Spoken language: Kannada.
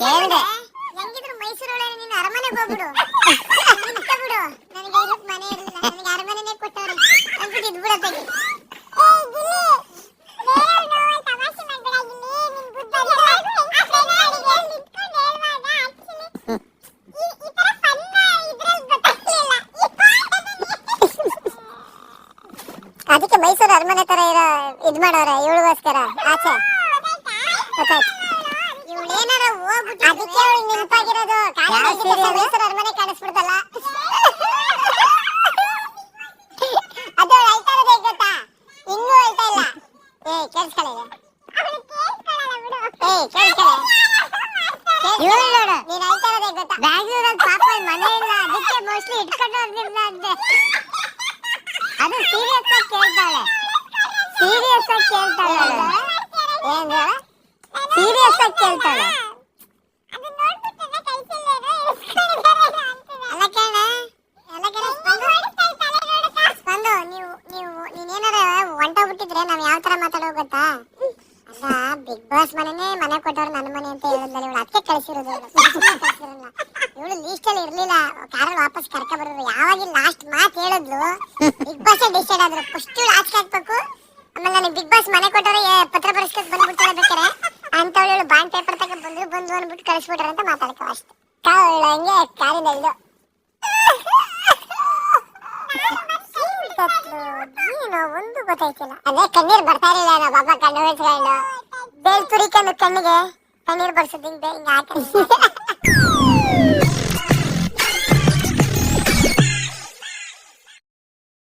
ಕೇಳಿದೆ. ಹೆಂಗಿದ್ರು ಮೈಸೂರೊಳಗೆ ನೀನು ಅರಮನೆ ಹೋಗ್ಬಿಡು. ಬಿಡು. ನನಗೆ ಇರಕ್ ಮನೆ ಇರಲಿಲ್ಲ. ನನಗೆ ಅರಮನೆನೇ ಕೊಟ್ಟವ್ರೆ. ಅಂದ್ಬಿಟ್ಟು ಇದು ಅದಕ್ಕೆ ಮೈಸೂರು ಅರಮನೆ ತರ ಇರೋ ಇದ್ ಮಾಡೋರ ಇವಳಿಗೋಸ್ಕರ. ಆಚೆ. ಗೊತ್ತಾಯ್ತು. ಅದಕ್ಕೆ ಅವಳು ನಿಂತಾಗಿರೋದು ಮೈಸೂರು ಅರಮನೆ ಕಾಣಿಸ್ಬಿಡ್ತಲ್ಲ. ಅದು ಹೇಳ್ತಾ ಇರೋದು ಹೇಗ್ ಗೊತ್ತಾ? ಇನ್ನೂ ಹೇಳ್ತಾ ಇಲ್ಲ. ಏ ಕೇಳಿಸ್ಕೊಳ್ಳಿ ಏ ಕೇಳಿಸ್ಕೊಳ್ಳಿ ಇವಳು ನೋಡು. ನೀನ್ ಹೇಳ್ತಾ ಇರೋದು ಹೇಗ್ ಗೊತ್ತಾ? ಬ್ಯಾಂಗ್ಳೂರಲ್ಲಿ ಪಾಪ ಮನೆ ಇಲ್ಲ. ಅದಕ್ಕೆ ಮೋಸ್ಟ್ಲಿ ಇಟ್ಕೊಂಡು ಹೋಗಿಲ್ಲ ಅಂತೆ ಅದು ಸೀರಿಯಸ್ ಆಗಿ ಕೇಳ್ತಾಳೆ. ಸೀರಿಯಸ್ ಆಗಿ ಕೇಳ್ತಾಳೆ ಏನು ಸೀರಿಯಸ್ ಆಗಿ ಕೇಳ್ತಾಳೆ ಅಲ್ಲ ಕೇಳ ಅಲ್ಲ ಕೇಳ ಸ್ಪಂದು ಸ್ಪಂದು ನೀವು ನೀವು ನೀನೇನಾರ ಹೊಂಟೋಗ್ಬಿಟ್ಟಿದ್ರೆ ನಾವ್ ಯಾವ ತರ ಮಾತಾಡೋ ಗೊತ್ತಾ? ಅಲ್ಲ ಬಿಗ್ ಬಾಸ್ ಮನೆನೇ ಮನೆ ಕೊಟ್ಟವ್ರು ನನ್ನ ಮನೆ ಅಂತ ಹೇಳಿದ್ಮೇಲೆ ಇವಳು ಅದಕ್ಕೆ ಕಳಿಸಿರೋದು. ಇವಳು ಲೀಸ್ಟ್ ಅಲ್ಲಿ ಇರ್ಲಿಲ್ಲ. ಕಾರಲ್ಲಿ ವಾಪಸ್ ಕರ್ಕ ಬರೋದು ಯಾವಾಗ ಲಾಸ್ಟ್ ಮಾತು ಹೇಳಿದ್ಲು. ಬಿಗ್ ಬಾಸ್ ಡಿಸೈಡ್ ಆದ್ರು. ಫಸ್ಟ್ ಆಚೆ ಹಾಕ್ಬೇಕು. ಆಮೇಲೆ ನನಗೆ ಬಿಗ್ ಬಾಸ್ ಮನೆ ಕೊಟ್ಟವ್ರೆ ಪತ್ರ ಬರ್ಸ್ಕೊಂಡ್ ಬಂದ್ಬಿಡ್ತಾಳೆ ಬೇಕಾರೆ ಅಂತವಳು ಬಾಂಡ್ ಪೇಪರ್ ತಗ ಬಂದ್ರು ಬಂದು ಅಂದ್ಬಿಟ್ಟು ಕಳಿಸ್ಬಿಟ್ರೆ ಅಂತ ಮಾತಾಡ್ಕೋ ಅಷ್ಟೇ. ಕಾವಳು ಹಂಗೆ ಕಾರಿನ ಒಂದು ಅದೇ ಕಣ್ಣೀರ್ ಬರ್ತಾ ಇರಲಿಲ್ಲ ತುರಿಕೊಂಡು ಕಣ್ಣಿಗೆ ಕಣ್ಣೀರ್